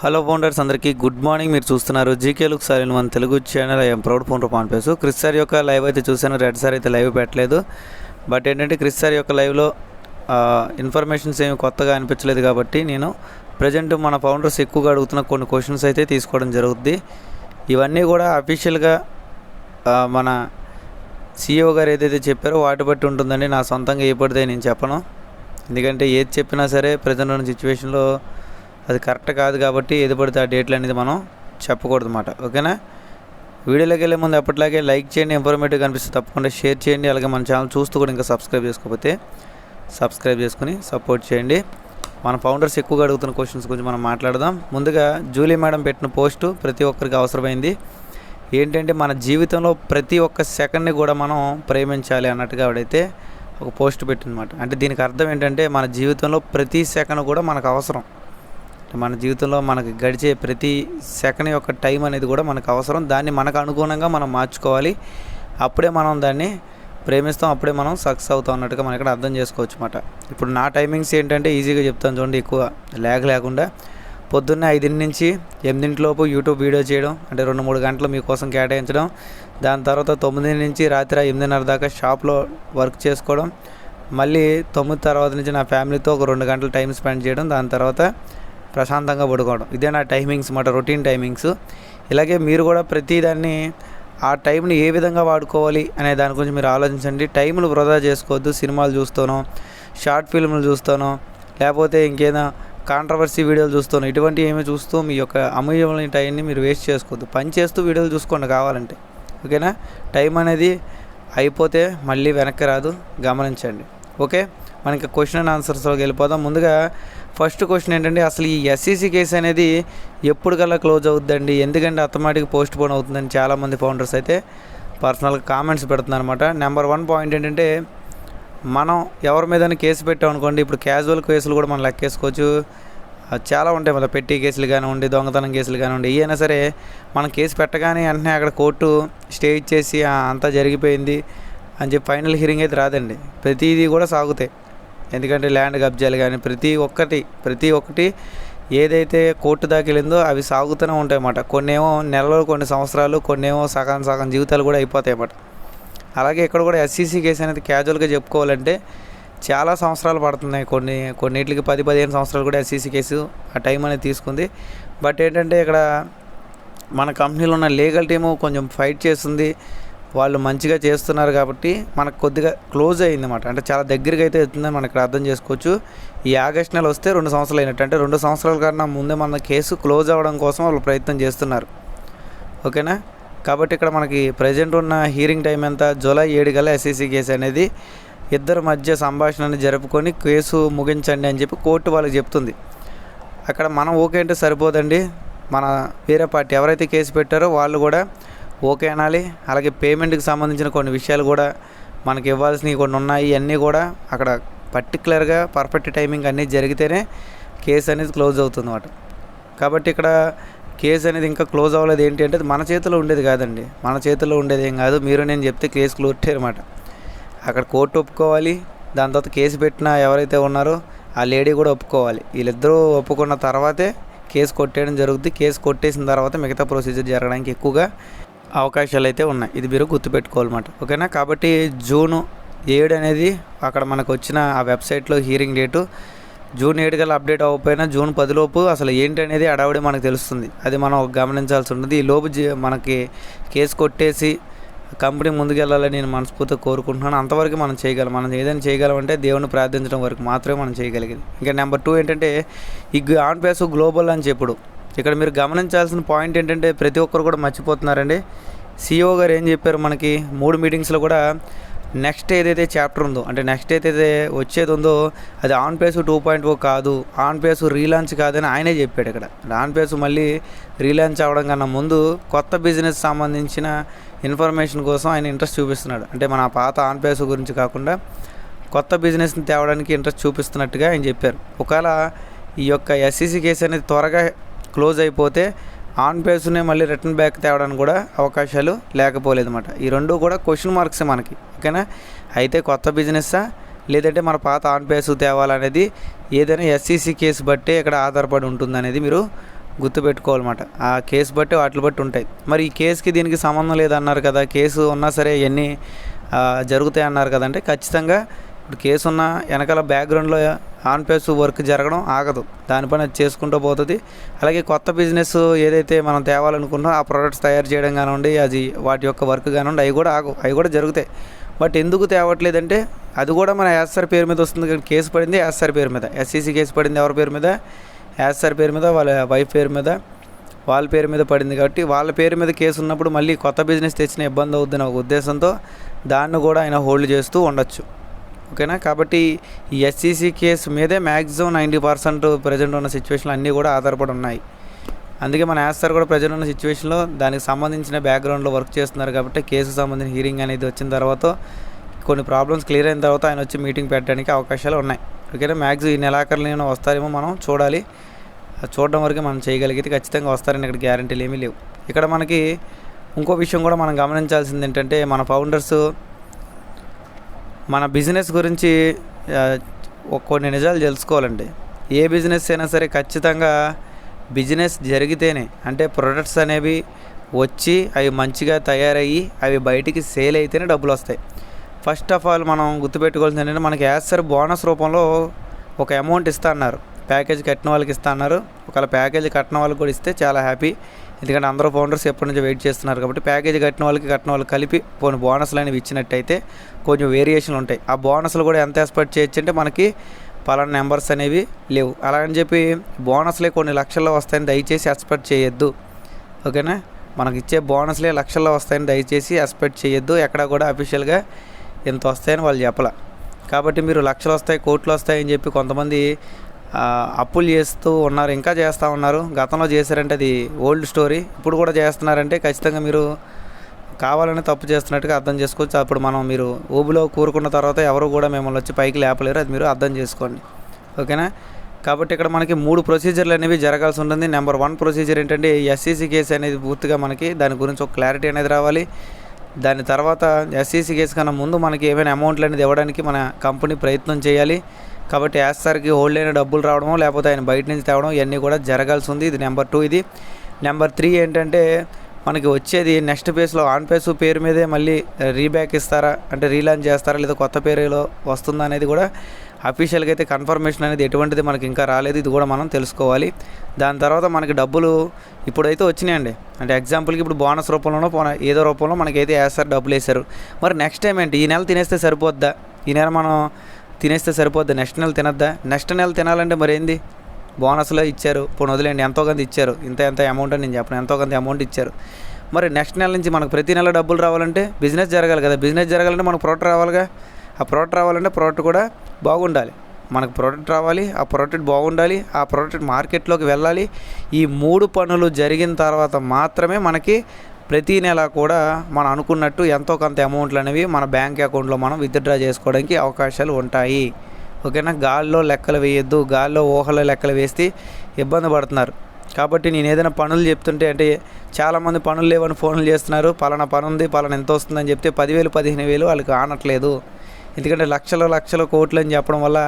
Hello founders అందరికీ good morning. మీరు చూస్తున్నారు జీకే లుక్ సార్ మన Telugu channel I'm proud founder పాన్పేసు Chris sir యొక్క లైవ్ అయితే చూశాను. రెడ్ సార్ అయితే లైవ్ పెట్టలేదు. బట్ ఏంటంటే క్రిస్ సార్ యొక్క లైవ్లో ఇన్ఫర్మేషన్స్ ఏమి కొత్తగా అనిపించలేదు కాబట్టి నేను ప్రజెంట్ మన ఫౌండర్స్ ఎక్కువగా అడుగుతున్న కొన్ని క్వశ్చన్స్ అయితే తీసుకోవడం జరుగుద్ది. ఇవన్నీ కూడా అఫీషియల్గా మన సీఈఓ గారు ఏదైతే చెప్పారో వాటి బట్టి ఉంటుందండి. నా సొంతంగా ఏ పడితే నేను చెప్పను. ఎందుకంటే ఏది చెప్పినా సరే ప్రజెంట్ ఉన్న సిచ్యువేషన్లో అది కరెక్ట్ కాదు కాబట్టి ఏది పడితే ఆ డేట్లు అనేది మనం చెప్పకూడదు అన్నమాట ఓకేనా? వీడియోలోకి వెళ్ళే ముందు ఎప్పటిలాగే లైక్ చేయండి ఇన్ఫర్మేటివ్ కనిపిస్తే తప్పకుండా షేర్ చేయండి అలాగే మన ఛానల్ చూస్తూ కూడా ఇంకా సబ్స్క్రైబ్ చేసుకోకపోతే సబ్స్క్రైబ్ చేసుకుని సపోర్ట్ చేయండి. మన ఫౌండర్స్ ఎక్కువగా అడుగుతున్న క్వశ్చన్స్ గురించి మనం మాట్లాడదాం. ముందుగా జూలీ మేడం పెట్టిన పోస్టు ప్రతి ఒక్కరికి అవసరమైంది. ఏంటంటే మన జీవితంలో ప్రతి ఒక్క సెకండ్ని కూడా మనం ప్రేమించాలి అన్నట్టుగా ఆవిడైతే ఒక పోస్ట్ పెట్టిందన్నమాట. అంటే దీనికి అర్థం ఏంటంటే మన జీవితంలో ప్రతి సెకండ్ కూడా మనకు అవసరం. మన జీవితంలో మనకు గడిచే ప్రతి సెకండ్ యొక్క టైం అనేది కూడా మనకు అవసరం. దాన్ని మనకు అనుగుణంగా మనం మార్చుకోవాలి. అప్పుడే మనం దాన్ని ప్రేమిస్తాం. అప్పుడే మనం సక్సెస్ అవుతాం అన్నట్టుగా మనం ఇక్కడ అర్థం చేసుకోవచ్చు అనమాట ఇప్పుడు నా టైమింగ్స్ ఏంటంటే ఈజీగా చెప్తాను చూడండి ఎక్కువ ల్యాగ్ లేకుండా. పొద్దున్నే ఐదింటి నుంచి ఎనిమిదింటిలోపు యూట్యూబ్ వీడియో చేయడం అంటే రెండు మూడు గంటలు మీకోసం కేటాయించడం. దాని తర్వాత తొమ్మిది నుంచి రాత్రి ఎనిమిదిన్నర దాకా షాప్లో వర్క్ చేసుకోవడం. మళ్ళీ తొమ్మిది తర్వాత నుంచి నా ఫ్యామిలీతో ఒక రెండు గంటలు టైం స్పెండ్ చేయడం. దాని తర్వాత ప్రశాంతంగా పడుకోవడం. ఇదే నా టైమింగ్స్ మాట రొటీన్ టైమింగ్స్. ఇలాగే మీరు కూడా ప్రతిదాన్ని ఆ టైంని ఏ విధంగా వాడుకోవాలి అనే దాని గురించి మీరు ఆలోచించండి. టైంను వృధా చేసుకోవద్దు. సినిమాలు చూస్తానో షార్ట్ ఫిల్మ్లు చూస్తానో లేకపోతే ఇంకేదైనా కాంట్రవర్సీ వీడియోలు చూస్తాను ఇటువంటి ఏమి చూస్తూ మీ యొక్క అమూల్యమైన టైంని మీరు వేస్ట్ చేసుకోవద్దు. పని చేస్తూ వీడియోలు చూసుకోండి కావాలంటే. ఓకేనా? టైం అనేది అయిపోతే మళ్ళీ వెనక్కి రాదు. గమనించండి. ఓకే? మనకి క్వశ్చన్ అండ్ ఆన్సర్స్లోకి వెళ్ళిపోదాం. ముందుగా ఫస్ట్ క్వశ్చన్ ఏంటంటే అసలు ఈ ఎస్సీసీ కేసు అనేది ఎప్పుడు కల్లా క్లోజ్ అవుద్దండి? ఎందుకంటే అత్తమాటికి పోస్ట్ పోన్ అవుతుందని చాలామంది ఫౌండర్స్ అయితే పర్సనల్గా కామెంట్స్ పెడుతున్నారు అనమాట నెంబర్ వన్ పాయింట్ ఏంటంటే మనం ఎవరి మీద కేసు పెట్టాం అనుకోండి ఇప్పుడు క్యాజువల్ కేసులు కూడా మనం లెక్కేసుకోవచ్చు. చాలా ఉంటాయి మళ్ళీ పెట్టి కేసులు కానివ్వండి దొంగతనం కేసులు కానివ్వండి ఏమైనా సరే మనం కేసు పెట్టగానే వెంటనే అక్కడ కోర్టు స్టే ఇచ్చేసి అంతా జరిగిపోయింది అని చెప్పి ఫైనల్ హియరింగ్ అయితే రాదండి. ప్రతిదీ కూడా సాగుతాయి. ఎందుకంటే ల్యాండ్ కబ్జాలు కానీ ప్రతి ఒక్కటి ప్రతి ఒక్కటి ఏదైతే కోర్టు దాకెళ్ళిందో అవి సాగుతూనే ఉంటాయి అన్నమాట నెలలు కొన్ని సంవత్సరాలు కొన్నేమో సగం సగం జీవితాలు కూడా అయిపోతాయి అన్నమాట అలాగే ఇక్కడ కూడా ఎస్సీసీ కేసు అనేది క్యాజువల్గా చెప్పుకోవాలంటే చాలా సంవత్సరాలు పడుతున్నాయి. కొన్ని కొన్నిటికి పది పదిహేను సంవత్సరాలు కూడా ఎస్సీసీ కేసు ఆ టైం అనేది తీసుకుంది. బట్ ఏంటంటే ఇక్కడ మన కంపెనీలో ఉన్న లీగల్ టీము కొంచెం ఫైట్ చేస్తుంది. వాళ్ళు మంచిగా చేస్తున్నారు కాబట్టి మనకు కొద్దిగా క్లోజ్ అయింది అన్నమాట అంటే చాలా దగ్గరికి అయితే వెళ్తుందని మనం ఇక్కడ అర్థం చేసుకోవచ్చు. ఈ ఆగస్ట్ నెల వస్తే రెండు సంవత్సరాలు అయినట్టు. అంటే రెండు సంవత్సరాల కన్నా ముందే మన కేసు క్లోజ్ అవ్వడం కోసం వాళ్ళు ప్రయత్నం చేస్తున్నారు. ఓకేనా? కాబట్టి ఇక్కడ మనకి ప్రజెంట్ ఉన్న హీరింగ్ టైం ఎంత? జూలై ఏడు గల ఎస్ఈసీ కేసు అనేది ఇద్దరి మధ్య సంభాషణని జరుపుకొని కేసు ముగించండి అని చెప్పి కోర్టు వాళ్ళకి చెప్తుంది. అక్కడ మనం ఓకే అంటే సరిపోదండి. మన వేరే పార్టీ ఎవరైతే కేసు పెట్టారో వాళ్ళు కూడా ఓకే అనాలి. అలాగే పేమెంట్కి సంబంధించిన కొన్ని విషయాలు కూడా మనకి ఇవ్వాల్సినవి కొన్ని ఉన్నాయి. ఇవన్నీ కూడా అక్కడ పర్టికులర్గా పర్ఫెక్ట్ టైమింగ్ అన్నీ జరిగితేనే కేసు అనేది క్లోజ్ అవుతుంది అన్నమాట కాబట్టి ఇక్కడ కేసు అనేది ఇంకా క్లోజ్ అవ్వలేదు. ఏంటి అంటే మన చేతిలో ఉండేది కాదండి. మన చేతిలో ఉండేది ఏం కాదు. మీరు నేను చెప్తే కేసు క్లోజ్ అనమాట అక్కడ కోర్టు ఒప్పుకోవాలి. దాని తర్వాత కేసు పెట్టిన ఎవరైతే ఉన్నారో ఆ లేడీ కూడా ఒప్పుకోవాలి. వీళ్ళిద్దరూ ఒప్పుకున్న తర్వాతే కేసు కొట్టేయడం జరుగుతుంది కేసు కొట్టేసిన తర్వాత మిగతా ప్రొసీజర్ జరగడానికి ఎక్కువగా అవకాశాలు అయితే ఉన్నాయి. ఇది మీరు గుర్తుపెట్టుకోవాలన్నమాట. ఓకేనా? కాబట్టి జూను ఏడు అనేది అక్కడ మనకు వచ్చిన ఆ వెబ్సైట్లో హీరింగ్ డేటు. జూన్ ఏడు గల అప్డేట్ అవ్వకపోయినా జూన్ పదిలోపు అసలు ఏంటి అనేది అడవుడి మనకు తెలుస్తుంది. అది మనం గమనించాల్సి ఉంటుంది. ఈ లోపు జీ- మనకి కేసు కొట్టేసి కంపెనీ ముందుకెళ్ళాలని నేను మనస్ఫూర్తిగా కోరుకుంటున్నాను. అంతవరకు మనం చేయగలం మనం ఏదైనా చేయగలమంటే దేవుని ప్రార్థించడం వరకు మాత్రమే మనం చేయగలిగింది. ఇంకా నెంబర్ టూ ఏంటంటే ఈ ఆన్ పేస్ గ్లోబల్ అని చెప్పుడు. ఇక్కడ మీరు గమనించాల్సిన పాయింట్ ఏంటంటే ప్రతి ఒక్కరు కూడా మర్చిపోతున్నారండి. సిఇఓ గారు ఏం చెప్పారు? మనకి మూడు మీటింగ్స్లో కూడా నెక్స్ట్ ఏదైతే చాప్టర్ ఉందో అంటే నెక్స్ట్ ఏదైతే వచ్చేది ఉందో అది on pace two point O కాదు ఆన్ పేస్ రీలాంచ్ కాదని ఆయనే చెప్పాడు ఇక్కడ. ఆన్ పేస్ మళ్ళీ రీలాంచ్ అవ్వడం కన్నా ముందు కొత్త బిజినెస్ సంబంధించిన ఇన్ఫర్మేషన్ కోసం ఆయన ఇంట్రెస్ట్ చూపిస్తున్నాడు. అంటే మన పాత ఆన్ పేస్ గురించి కాకుండా కొత్త బిజినెస్ని తేవడానికి ఇంట్రెస్ట్ చూపిస్తున్నట్టుగా ఆయన చెప్పారు. ఒకవేళ ఈ యొక్క ఎస్సీసీ కేసు అనేది త్వరగా క్లోజ్ అయిపోతే ఆన్ పేస్నే మళ్ళీ రిటర్న్ బ్యాక్ తేవడానికి కూడా అవకాశాలు లేకపోలేదు అనమాట ఈ రెండు కూడా క్వశ్చన్ మార్క్స్ మనకి ఓకేనా? అయితే కొత్త బిజినెస్సా? లేదంటే మన పాత ఆన్ పేస్ తేవాలనేది ఏదైనా ఎస్సీసీ కేసు బట్టే ఇక్కడ ఆధారపడి ఉంటుంది అనేది మీరు గుర్తుపెట్టుకోవాలన్నమాట. ఆ కేసు బట్టి వాటిని బట్టి ఉంటాయి. మరి ఈ కేసుకి దీనికి సంబంధం లేదన్నారు కదా కేసు ఉన్నా సరే ఎన్ని జరుగుతాయి అన్నారు కదంటే ఖచ్చితంగా ఇప్పుడు కేసు ఉన్న వెనకాల బ్యాక్గ్రౌండ్లో ఆన్ పేస్ వర్క్ జరగడం ఆగదు. దానిపైన అది చేసుకుంటూ పోతుంది. అలాగే కొత్త బిజినెస్ ఏదైతే మనం తేవాలనుకున్నా ఆ ప్రోడక్ట్స్ తయారు చేయడం కానివ్వండి అది వాటి యొక్క వర్క్ కానివ్వండి అవి కూడా ఆగు అవి కూడా జరుగుతాయి. బట్ ఎందుకు తేవట్లేదంటే అది కూడా మన యాస్ఆర్ పేరు మీద వస్తుంది కానీ కేసు పడింది యాస్ఆర్ పేరు మీద. ఎస్సీసీ కేసు పడింది ఎవరి పేరు మీద? యాస్ఆర్ పేరు మీద వాళ్ళ వైఫ్ పేరు మీద వాళ్ళ పేరు మీద పడింది కాబట్టి వాళ్ళ పేరు మీద కేసు ఉన్నప్పుడు మళ్ళీ కొత్త బిజినెస్ తెచ్చిన ఇబ్బంది అవుద్దని ఒక ఉద్దేశంతో దాన్ని కూడా ఆయన హోల్డ్ చేస్తూ ఉండొచ్చు. ఓకేనా? కాబట్టి ఈ ఎస్సీసీ కేసు మీదే మ్యాక్సిమం నైంటీ పర్సెంట్ ప్రజెంట్ ఉన్న సిచ్యువేషన్లు అన్నీ కూడా ఆధారపడి ఉన్నాయి. అందుకే మన యాస్తారు కూడా ప్రజెంట్ ఉన్న సిచ్యువేషన్లో దానికి సంబంధించిన బ్యాక్గ్రౌండ్లో వర్క్ చేస్తున్నారు కాబట్టి కేసుకు సంబంధించిన హీరింగ్ అనేది వచ్చిన తర్వాత కొన్ని ప్రాబ్లమ్స్ క్లియర్ అయిన తర్వాత ఆయన వచ్చి మీటింగ్ పెట్టడానికి అవకాశాలు ఉన్నాయి. ఓకేనా? మ్యాక్సిమం ఈ నెలాఖరులో వస్తారేమో మనం చూడాలి. అది చూడడం వరకు మనం చేయగలిగితే ఖచ్చితంగా వస్తారని ఇక్కడ గ్యారంటీలు ఏమీ లేవు. ఇక్కడ మనకి ఇంకో విషయం కూడా మనం గమనించాల్సింది ఏంటంటే మన ఫౌండర్స్ మన బిజినెస్ గురించి కొన్ని నిజాలు తెలుసుకోవాలండి. ఏ బిజినెస్ అయినా సరే ఖచ్చితంగా బిజినెస్ జరిగితేనే అంటే ప్రొడక్ట్స్ అనేవి వచ్చి అవి మంచిగా తయారయ్యి అవి బయటికి సేల్ అయితేనే డబ్బులు వస్తాయి. ఫస్ట్ ఆఫ్ ఆల్ మనం గుర్తుపెట్టుకోవాల్సింది ఏంటంటే మనకి యాసర్ బోనస్ రూపంలో ఒక అమౌంట్ ఇస్తా అన్నారు. ప్యాకేజ్ కట్టిన వాళ్ళకి ఇస్తా అన్నారు. ఒకవేళ ప్యాకేజ్ కట్టిన వాళ్ళకి కూడా ఇస్తే చాలా హ్యాపీ. ఎందుకంటే అందరూ ఫౌండర్స్ ఎప్పటి నుంచో వెయిట్ చేస్తున్నారు కాబట్టి ప్యాకేజీ కట్టిన వాళ్ళకి కట్టిన వాళ్ళకి కలిపి కొన్ని బోనస్లు అనేవి ఇచ్చినట్టయితే కొంచెం వేరియేషన్లు ఉంటాయి. ఆ బోనస్లు కూడా ఎంత ఎక్స్పెక్ట్ చేయొచ్చు అంటే మనకి పలానా నెంబర్స్ అనేవి లేవు. అలాగని చెప్పి బోనస్లే కొన్ని లక్షల్లో వస్తాయని దయచేసి ఎక్స్పెక్ట్ చేయొద్దు. ఓకేనా? మనకి ఇచ్చే బోనస్లే లక్షల్లో వస్తాయని దయచేసి ఎక్స్పెక్ట్ చేయొద్దు. ఎక్కడ కూడా అఫీషియల్గా ఇంత వస్తాయని వాళ్ళు చెప్పాల. కాబట్టి మీరు లక్షలు వస్తాయి కోట్లు వస్తాయి అని చెప్పి కొంతమంది అప్పులు చేస్తూ ఉన్నారు ఇంకా చేస్తూ ఉన్నారు. గతంలో చేశారంటే అది ఓల్డ్ స్టోరీ ఇప్పుడు కూడా చేస్తున్నారంటే ఖచ్చితంగా మీరు కావాలని తప్పు చేస్తున్నట్టుగా అర్థం చేసుకోవచ్చు. అప్పుడు మనం మీరు ఊబిలో కూరుకున్న తర్వాత ఎవరు కూడా మిమ్మల్ని వచ్చి పైకి లేపలేరు అది మీరు అర్థం చేసుకోండి. ఓకేనా? కాబట్టి ఇక్కడ మనకి మూడు ప్రొసీజర్లు అనేవి జరగాల్సి ఉంటుంది. నెంబర్ వన్ ప్రొసీజర్ ఏంటంటే ఎస్సీసీ కేసు అనేది పూర్తిగా మనకి దాని గురించి ఒక క్లారిటీ అనేది రావాలి. దాని తర్వాత ఎస్సీసీ కేసు కన్నా ముందు మనకి ఏమైనా అమౌంట్లు అనేది ఇవ్వడానికి మన కంపెనీ ప్రయత్నం చేయాలి. కాబట్టి యాస్ఆర్కి హోల్డ్ అయిన డబ్బులు రావడమో లేకపోతే ఆయన బయట నుంచి తేవడం ఇవన్నీ కూడా జరగాల్సి ఉంది. ఇది నెంబర్ టూ ఇది. నెంబర్ త్రీ ఏంటంటే మనకి వచ్చేది నెక్స్ట్ పేస్లో ఆన్ పేస్ పేరు మీదే మళ్ళీ రీబ్యాక్ ఇస్తారా అంటే రీలాంచ్ చేస్తారా లేదా కొత్త పేరులో వస్తుందా అనేది కూడా అఫీషియల్గా అయితే కన్ఫర్మేషన్ అనేది ఎటువంటిది మనకి ఇంకా రాలేదు. ఇది కూడా మనం తెలుసుకోవాలి. దాని తర్వాత మనకి డబ్బులు ఇప్పుడైతే వచ్చినాయండి. అంటే ఎగ్జాంపుల్కి ఇప్పుడు బోనస్ రూపంలోనో పోన ఏదో రూపంలో మనకైతే వేస్తారు డబ్బులు వేశారు మరి నెక్స్ట్ టైం ఏంటి? ఈ నెల తినేస్తే సరిపోద్దా? ఈ నెల మనం తినేస్తే సరిపోద్దా. నెక్స్ట్ నెల తినద్దా? నెక్స్ట్ నెల తినాలంటే మరేంది? బోనస్లో ఇచ్చారు. పోనీ వదిలేండి ఎంతో కొంత ఇచ్చారు. ఇంత ఎంత అమౌంట్ అని నేను చెప్పను. ఎంతో కొంత అమౌంట్ ఇచ్చారు. మరి నెక్స్ట్ నెల నుంచి మనకు ప్రతి నెల డబ్బులు రావాలంటే బిజినెస్ జరగాలి కదా. బిజినెస్ జరగాలంటే మనకు ప్రోడక్ట్ రావాలిగా? ఆ ప్రోడక్ట్ రావాలంటే ప్రోడక్ట్ కూడా బాగుండాలి. మనకు ప్రోడక్ట్ రావాలి. ఆ ప్రోడక్ట్ బాగుండాలి. ఆ ప్రోడక్ట్ మార్కెట్లోకి వెళ్ళాలి. ఈ మూడు పనులు జరిగిన తర్వాత మాత్రమే మనకి ప్రతి నెల కూడా మనం అనుకున్నట్టు ఎంతో కొంత అమౌంట్లు అనేవి మన బ్యాంక్ అకౌంట్లో మనం విత్డ్రా చేసుకోవడానికి అవకాశాలు ఉంటాయి. ఓకేనా? గాల్లో లెక్కలు వేయొద్దు. గాల్లో ఊహలో లెక్కలు వేస్తే ఇబ్బంది పడుతున్నారు. కాబట్టి నేను ఏదైనా పనులు చెప్తుంటే అంటే చాలామంది పనులు లేవని ఫోన్లు చేస్తున్నారు. పలానా పని ఉంది పలానా ఎంత వస్తుందని చెప్తే పదివేలు పదిహేను వేలు వాళ్ళకి ఆనట్లేదు. ఎందుకంటే లక్షల లక్షల కోట్లు అని చెప్పడం వల్ల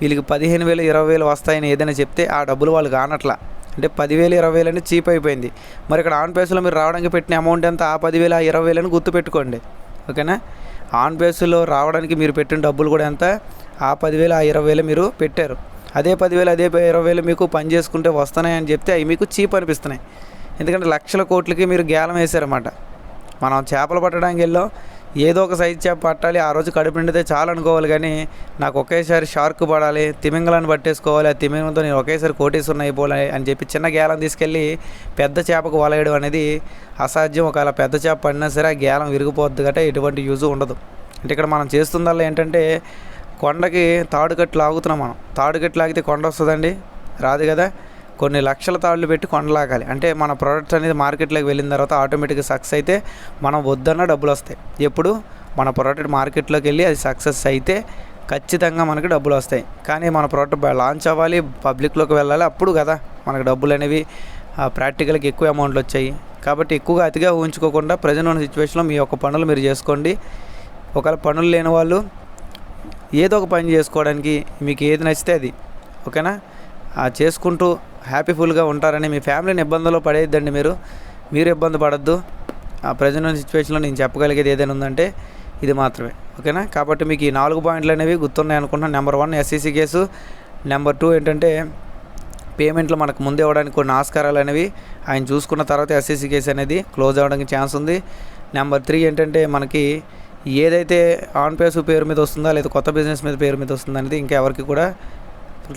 వీళ్ళకి పదిహేను వేలు ఇరవై వేలు వస్తాయని ఏదైనా చెప్తే ఆ డబ్బులు వాళ్ళకి ఆనట్లా. అంటే పదివేలు ఇరవై వేలు అంటే చీప్ అయిపోయింది. మరి ఇక్కడ ఆన్ పేస్లో మీరు రావడానికి పెట్టిన అమౌంట్ ఎంత? ఆ పదివేలు ఆ ఇరవై వేలు అని గుర్తుపెట్టుకోండి. ఓకేనా? ఆన్ బేస్లో రావడానికి మీరు పెట్టిన డబ్బులు కూడా ఎంత? ఆ పదివేలు ఆ ఇరవై వేలు మీరు పెట్టారు. అదే పదివేలు అదే ఇరవై వేలు మీకు పని చేసుకుంటే వస్తున్నాయి అని చెప్తే అవి మీకు చీప్ అనిపిస్తున్నాయి. ఎందుకంటే లక్షల కోట్లకి మీరు గేలం వేశారన్నమాట. మనం చేపలు పట్టడానికి వెళ్ళాం. ఏదో ఒక సైజు చేప పట్టాలి ఆ రోజు కడుపు నిండితే చాలు అనుకోవాలి కానీ నాకు ఒకేసారి షార్క్ పడాలి తిమింగలాన్ని పట్టేసుకోవాలి ఆ తిమింగలంతో నేను ఒకేసారి కోటేశ్వరం అయిపోవాలి అని చెప్పి చిన్న గేలం తీసుకెళ్ళి పెద్ద చేపకు వలయడం అనేది అసాధ్యం. ఒకవేళ పెద్ద చేప పడినా సరే ఆ గేలం విరిగిపోద్ది గట్రా ఎటువంటి యూజ్ ఉండదు. అంటే ఇక్కడ మనం చేస్తుందల్లా ఏంటంటే కొండకి తాడుకట్టు లాగుతున్నాం మనం. తాడుకట్టు లాగితే కొండ వస్తుందండి? రాదు కదా? కొన్ని లక్షల తాళ్ళు పెట్టి కొనలాగాలి అంటే మన ప్రోడక్ట్స్ అనేది మార్కెట్లోకి వెళ్ళిన తర్వాత ఆటోమేటిక్గా సక్సెస్ అయితే మనం వద్దన్న డబ్బులు వస్తాయి. ఎప్పుడు? మన ప్రోడక్ట్ మార్కెట్లోకి వెళ్ళి అది సక్సెస్ అయితే ఖచ్చితంగా మనకి డబ్బులు వస్తాయి. కానీ మన ప్రోడక్ట్ లాంచ్ అవ్వాలి పబ్లిక్లోకి వెళ్ళాలి అప్పుడు కదా మనకు డబ్బులు అనేవి ప్రాక్టికల్కి ఎక్కువ అమౌంట్లు వచ్చాయి. కాబట్టి ఎక్కువగా అతిగా ఊహించుకోకుండా ప్రజెంట్ ఉన్న సిచ్యువేషన్లో మీ యొక్క పనులు మీరు చేసుకోండి. ఒకవేళ పనులు లేని వాళ్ళు ఏదో ఒక పని చేసుకోవడానికి మీకు ఏది నచ్చితే అది. ఓకేనా? ఆ చేసుకుంటూ హ్యాపీఫుల్గా ఉంటారని మీ ఫ్యామిలీని ఇబ్బందుల్లో పడేయద్దండి మీరు. మీరు ఇబ్బంది పడద్దు. ఆ ప్రజెంట్ సిచ్యువేషన్లో నేను చెప్పగలిగేది ఏదైనా ఉందంటే ఇది మాత్రమే. ఓకేనా? కాబట్టి మీకు ఈ నాలుగు పాయింట్లు అనేవి గుర్తున్నాయి అనుకుంటున్నాను number one SCC case. Number two ఏంటంటే పేమెంట్లు మనకు ముందే ఇవ్వడానికి కొన్ని ఆస్కారాలు అనేవి ఆయన చూసుకున్న తర్వాత ఎస్సీసీ కేసు అనేది క్లోజ్ అవ్వడానికి ఛాన్స్ ఉంది. నెంబర్ త్రీ ఏంటంటే మనకి ఏదైతే ఆన్ పేసు పేరు మీద వస్తుందా లేదా కొత్త బిజినెస్ మీద పేరు మీద వస్తుందా అనేది ఇంకా ఎవరికి కూడా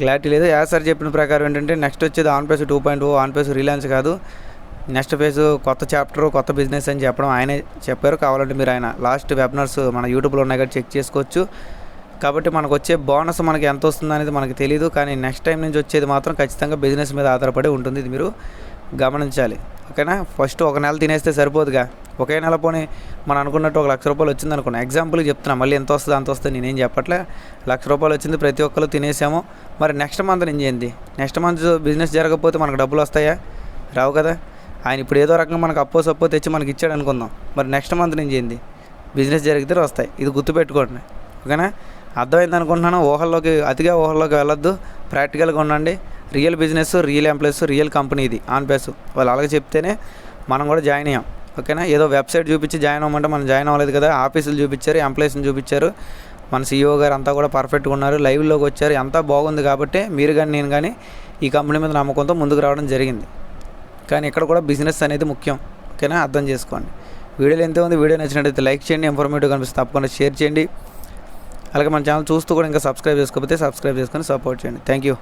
క్లారిటీ లేదు. యాజ్ సార్ చెప్పిన ప్రకారం ఏంటంటే నెక్స్ట్ వచ్చేది on pace two point on pace Reliance కాదు. నెక్స్ట్ ఫేజ్ కొత్త చాప్టర్ కొత్త బిజినెస్ అని చెప్పడం ఆయనే చెప్పారు. కావాలంటే మీరు ఆయన లాస్ట్ వెబినార్స్ మన యూట్యూబ్లో ఉన్నాయి కాబట్టి చెక్ చేసుకోవచ్చు. కాబట్టి మనకు వచ్చే బోనస్ మనకి ఎంత వస్తుంది అనేది తెలియదు కానీ నెక్స్ట్ టైం నుంచి వచ్చేది మాత్రం ఖచ్చితంగా బిజినెస్ మీద ఆధారపడి ఉంటుంది ఇది మీరు. గమనించాలి. ఓకేనా? ఫస్ట్ ఒక నెల తినేస్తే సరిపోదుగా. ఒకే నెల పోనీ మనం అనుకున్నట్టు ఒక లక్ష రూపాయలు వచ్చింది అనుకున్నా. ఎగ్జాంపుల్కి చెప్తున్నా. మళ్ళీ ఎంత వస్తుంది అంత వస్తుంది నేనేం చెప్పట్లే. లక్ష రూపాయలు వచ్చింది ప్రతి ఒక్కరు తినేసాము. మరి నెక్స్ట్ మంత్ నేను చేయండి నెక్స్ట్ మంత్ బిజినెస్ జరగకపోతే మనకు డబ్బులు వస్తాయా? రావు కదా. ఆయన ఇప్పుడు ఏదో రకంగా మనకు అప్పో సప్పో తెచ్చి మనకి ఇచ్చాడు అనుకుందాం. మరి నెక్స్ట్ మంత్ నుంచి ఏంది? బిజినెస్ జరిగితే వస్తాయి. ఇది గుర్తుపెట్టుకోండి. ఓకేనా? అర్థమైంది అనుకుంటున్నాను. ఊహల్లోకి అతిగా ఊహల్లోకి వెళ్ళొద్దు. ప్రాక్టికల్గా ఉండండి. Real business real employees real company ఇది. ఆన్ పేస్ వాళ్ళు అలాగే చెప్తేనే మనం కూడా జాయిన్ అయ్యాం. ఓకేనా ఏదో వెబ్సైట్ చూపించి జాయిన్ అవ్వమంటే మనం జాయిన్ అవ్వలేదు కదా? ఆఫీసులు చూపించారు ఎంప్లాయీస్ని చూపించారు. మన సీఈఓ గారు అంతా కూడా పర్ఫెక్ట్గా ఉన్నారు. లైవ్లోకి వచ్చారు. అంతా బాగుంది కాబట్టి మీరు కానీ నేను కానీ ఈ కంపెనీ మీద నమ్మకంతో ముందుకు రావడం జరిగింది. కానీ ఇక్కడ కూడా బిజినెస్ అనేది ముఖ్యం. ఓకేనా అర్థం చేసుకోండి. వీడియోలో ఎంత ఉంది? వీడియో నచ్చినట్టయితే లైక్ చేయండి. ఇన్ఫర్మేటివ్ కనిపిస్తే తప్పకుండా షేర్ చేయండి. అలాగే మన ఛానల్ చూస్తూ కూడా ఇంకా సబ్స్క్రైబ్ చేసుకోకపోతే సబ్స్క్రైబ్ చేసుకొని సపోర్ట్ చేయండి. Thank you